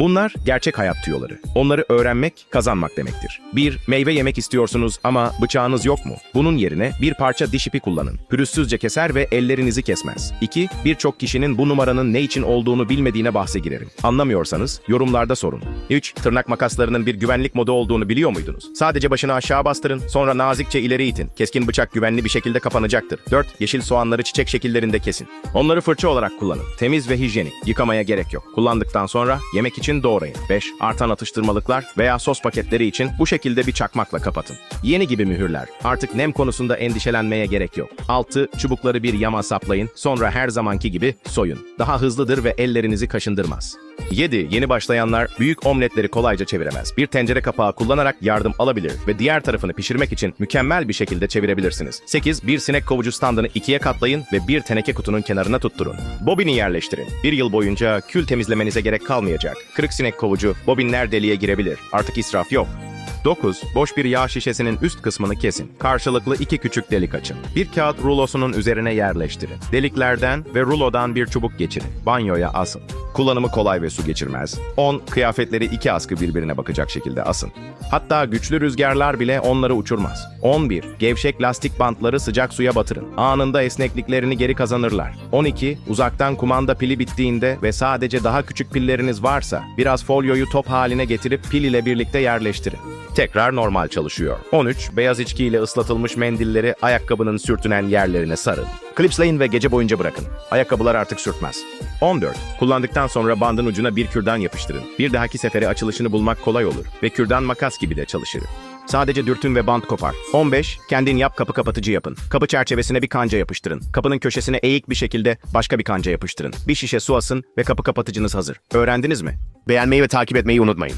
Bunlar gerçek hayat tüyoları. Onları öğrenmek, kazanmak demektir. 1. Meyve yemek istiyorsunuz ama bıçağınız yok mu? Bunun yerine bir parça diş ipi kullanın. Pürüzsüzce keser ve ellerinizi kesmez. 2. Birçok kişinin bu numaranın ne için olduğunu bilmediğine bahse girerim. Anlamıyorsanız yorumlarda sorun. 3. Tırnak makaslarının bir güvenlik modu olduğunu biliyor muydunuz? Sadece başını aşağı bastırın, sonra nazikçe ileri itin. Keskin bıçak güvenli bir şekilde kapanacaktır. 4. Yeşil soğanları çiçek şekillerinde kesin. Onları fırça olarak kullanın. Temiz ve hijyenik. Yıkamaya gerek yok. Kullandıktan sonra yemek için doğrayın. 5. Artan atıştırmalıklar veya sos paketleri için bu şekilde bir çakmakla kapatın. Yeni gibi mühürler. Artık nem konusunda endişelenmeye gerek yok. 6. Çubukları bir yama saplayın. Sonra her zamanki gibi soyun. Daha hızlıdır ve ellerinizi kaşındırmaz. 7. Yeni başlayanlar büyük omletleri kolayca çeviremez. Bir tencere kapağı kullanarak yardım alabilir ve diğer tarafını pişirmek için mükemmel bir şekilde çevirebilirsiniz. 8. Bir sinek kovucu standını ikiye katlayın ve bir teneke kutunun kenarına tutturun. Bobini yerleştirin. Bir yıl boyunca kül temizlemenize gerek kalmayacak. Kırık sinek kovucu bobinler deliğe girebilir. Artık israf yok. 9. Boş bir yağ şişesinin üst kısmını kesin. Karşılıklı iki küçük delik açın. Bir kağıt rulosunun üzerine yerleştirin. Deliklerden ve rulodan bir çubuk geçirin. Banyoya asın. Kullanımı kolay ve su geçirmez. 10. Kıyafetleri iki askı birbirine bakacak şekilde asın. Hatta güçlü rüzgarlar bile onları uçurmaz. 11. Gevşek lastik bantları sıcak suya batırın. Anında esnekliklerini geri kazanırlar. 12. Uzaktan kumanda pili bittiğinde ve sadece daha küçük pilleriniz varsa biraz folyoyu top haline getirip pil ile birlikte yerleştirin. Tekrar normal çalışıyor. 13. Beyaz içki ile ıslatılmış mendilleri ayakkabının sürtünen yerlerine sarın. Klipsleyin ve gece boyunca bırakın. Ayakkabılar artık sürtmez. 14. Kullandıktan sonra bandın ucuna bir kürdan yapıştırın. Bir dahaki sefere açılışını bulmak kolay olur ve kürdan makas gibi de çalışır. Sadece dürtün ve bant kopar. 15. Kendin yap kapı kapatıcı yapın. Kapı çerçevesine bir kanca yapıştırın. Kapının köşesine eğik bir şekilde başka bir kanca yapıştırın. Bir şişe su asın ve kapı kapatıcınız hazır. Öğrendiniz mi? Beğenmeyi ve takip etmeyi unutmayın.